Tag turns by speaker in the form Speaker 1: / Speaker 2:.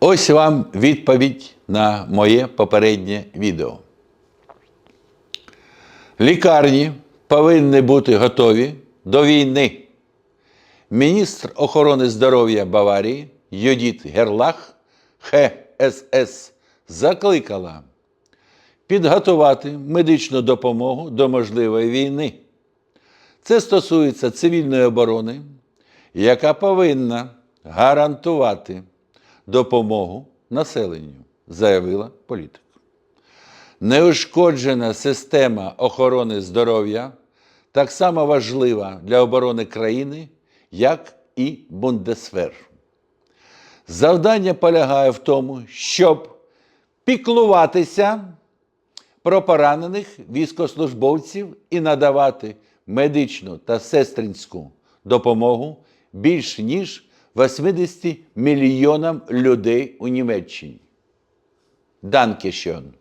Speaker 1: Ось вам відповідь на моє попереднє відео. Лікарні повинні бути готові до війни. Міністр охорони здоров'я Баварії Юдіт Герлах ХСС закликала підготувати медичну допомогу до можливої війни. Це стосується цивільної оборони, яка повинна гарантувати допомогу населенню, заявила політик. Неушкоджена система охорони здоров'я так само важлива для оборони країни, як і Бундесвер. Завдання полягає в тому, щоб піклуватися про поранених військовослужбовців і надавати медичну та сестринську допомогу більш ніж 80 мільйонам людей у Німеччині. Данкешон.